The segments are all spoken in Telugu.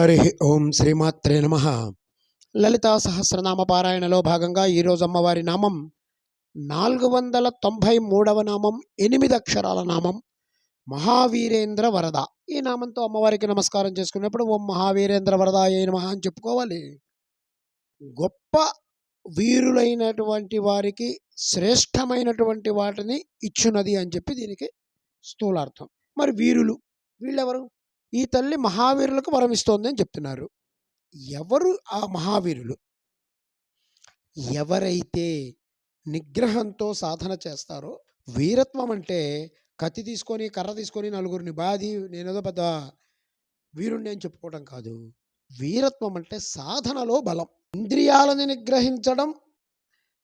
హరి ఓం శ్రీమాత్రే నమ. లలితా సహస్రనామ పారాయణలో భాగంగా ఈరోజు అమ్మవారి నామం నాలుగు వందల తొంభై మూడవ నామం ఎనిమిది అక్షరాల నామం మహావీరేంద్ర వరద. ఈ నామంతో అమ్మవారికి నమస్కారం చేసుకున్నప్పుడు ఓం మహావీరేంద్ర వరద ఏ నమ అని చెప్పుకోవాలి. గొప్ప వీరులైనటువంటి వారికి శ్రేష్టమైనటువంటి వాటిని ఇచ్చున్నది అని చెప్పి దీనికి స్థూలార్థం. మరి వీరులు వీళ్ళెవరు? ఈ తల్లి మహావీరులకు వరమిస్తోంది అని చెప్తున్నారు. ఎవరు ఆ మహావీరులు? ఎవరైతే నిగ్రహంతో సాధన చేస్తారో వీరత్వం అంటే కత్తి తీసుకొని కర్ర తీసుకొని నలుగురిని బాది నేనేదో పెద్ద వీరుణ్ణి అని చెప్పుకోవడం కాదు. వీరత్వం అంటే సాధనలో బలం. ఇంద్రియాలను నిగ్రహించడం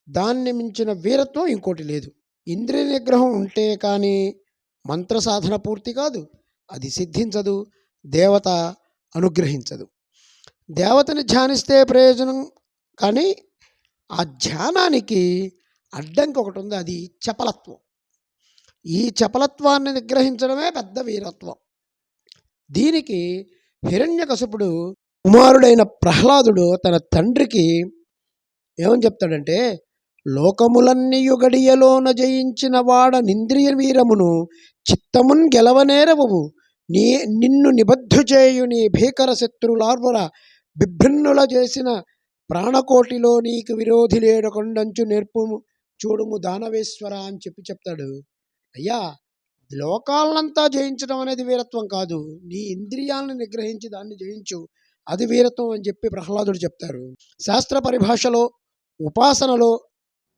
దాన్ని మించిన వీరత్వం ఇంకోటి లేదు. ఇంద్రియ నిగ్రహం ఉంటే కానీ మంత్ర సాధన పూర్తి కాదు. అది సిద్ధించదు. దేవత అనుగ్రహించదు. దేవతని ధ్యానిస్తే ప్రయోజనం కానీ ఆ ధ్యానానికి అడ్డంకి ఒకటి ఉంది అది చపలత్వం. ఈ చపలత్వాన్ని నిగ్రహించడమే పెద్ద వీరత్వం. దీనికి హిరణ్యకశపుడు కుమారుడైన ప్రహ్లాదుడు తన తండ్రికి ఏమని చెప్తాడంటే లోకములన్నీయు గడియలోన జయించిన వాడ నింద్రియ వీరమును చిత్తమున్ గెలవనేరవు. నీ నిన్ను నిబద్ధు చేయు నీ భీకర శత్రులార్వల బిభ్రన్నుల చేసిన ప్రాణకోటిలో నీకు విరోధి లేడకుండంచు నేర్పుము చూడుము దానవేశ్వర అని చెప్పి చెప్తాడు. అయ్యా లోకాలనంతా జయించడం అనేది వీరత్వం కాదు. నీ ఇంద్రియాలను నిగ్రహించి దాన్ని జయించు. అది వీరత్వం అని చెప్పి ప్రహ్లాదుడు చెప్తారు. శాస్త్ర పరిభాషలో ఉపాసనలో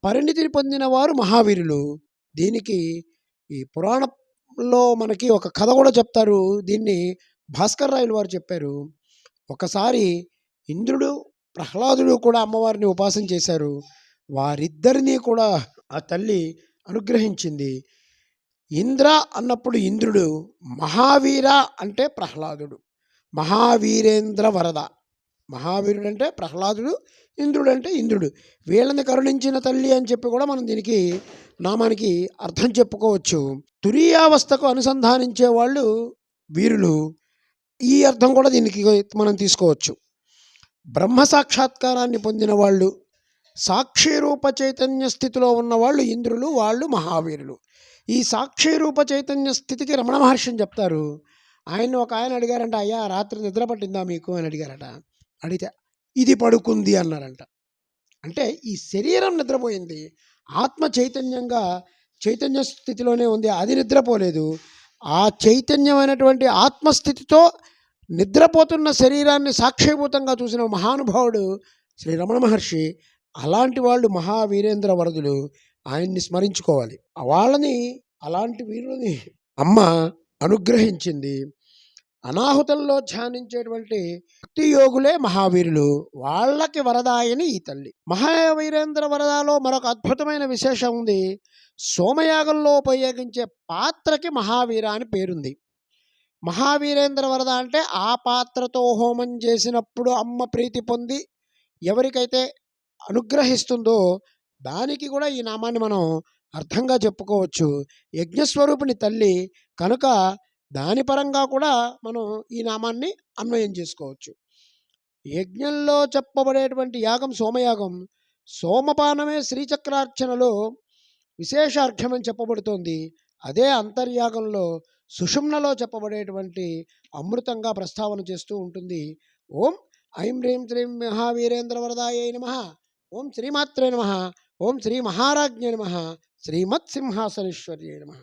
పరిణితిని పొందిన వారు మహావీరులు. దీనికి ఈ పురాణ లో మనకి ఒక కథ కూడా చెప్తారు. దీన్ని భాస్కర్ రాయలు వారు చెప్పారు. ఒకసారి ఇంద్రుడు ప్రహ్లాదుడు కూడా అమ్మవారిని ఉపాసన చేశారు. వారిద్దరినీ కూడా ఆ తల్లి అనుగ్రహించింది. ఇంద్ర అన్నప్పుడు ఇంద్రుడు మహావీర అంటే ప్రహ్లాదుడు. మహావీరేంద్ర వరద. మహావీరుడు అంటే ప్రహ్లాదుడు ఇంద్రుడు అంటే ఇంద్రుడు. వీళ్ళని కరుణించిన తల్లి అని చెప్పి కూడా మనం దీనికి నామానికి అర్థం చెప్పుకోవచ్చు. తురీయావస్థకు అనుసంధానించే వాళ్ళు వీరులు. ఈ అర్థం కూడా దీనికి మనం తీసుకోవచ్చు. బ్రహ్మ సాక్షాత్కారాన్ని పొందిన వాళ్ళు సాక్షి రూప చైతన్య స్థితిలో ఉన్నవాళ్ళు ఇంద్రులు వాళ్ళు మహావీరులు. ఈ సాక్షి రూప చైతన్య స్థితికి రమణ మహర్షిని చెప్తారు. ఆయన ఒక ఆయన అడిగారంట అయ్యా రాత్రి నిద్ర పట్టిందా మీకు? అని అడిగారట. అడిగితే ఇది పడుకుంది అన్నారంట. అంటే ఈ శరీరం నిద్రపోయింది ఆత్మ చైతన్యంగా చైతన్య స్థితిలోనే ఉంది అది నిద్రపోలేదు. ఆ చైతన్యమైనటువంటి ఆత్మస్థితితో నిద్రపోతున్న శరీరాన్ని సాక్షిభూతంగా చూసిన మహానుభావుడు శ్రీ రమణ మహర్షి అలాంటి వాళ్ళు మహావీరేంద్ర వరదులు ఆయన్ని స్మరించుకోవాలి. వాళ్ళని అలాంటి వీరుని అమ్మ అనుగ్రహించింది. అనాహుతంలో ధ్యానించేటువంటి భక్తి యోగులే మహావీరులు. వాళ్ళకి వరదాయని ఈ తల్లి. మహావీరేంద్ర వరదాలో మరొక అద్భుతమైన విశేషం ఉంది. సోమయాగంలో ఉపయోగించే పాత్రకి మహావీర అని పేరుంది. మహావీరేంద్ర వరద అంటే ఆ పాత్రతో హోమం చేసినప్పుడు అమ్మ ప్రీతి పొంది ఎవరికైతే అనుగ్రహిస్తుందో దానికి కూడా ఈ నామాన్ని మనం అర్థంగా చెప్పుకోవచ్చు. యజ్ఞస్వరూపిణి తల్లి కనుక దాని పరంగా కూడా మనం ఈ నామాన్ని అన్వయం చేసుకోవచ్చు. యజ్ఞంలో చెప్పబడేటువంటి యాగం సోమయాగం. సోమపానమే శ్రీచక్రార్చనలో విశేషార్థమని చెప్పబడుతోంది. అదే అంతర్యాగంలో సుషుమ్నలో చెప్పబడేటువంటి అమృతంగా ప్రస్తావన చేస్తూ ఉంటుంది. ఓం ఐం హ్రీం శ్రీం మహావీరేంద్ర వరదాయ నమ. ఓం శ్రీమాత్రే నమ. ఓం శ్రీ మహారాజ్ఞ నమ. శ్రీమత్ సింహాసనేశ్వర్య నమ.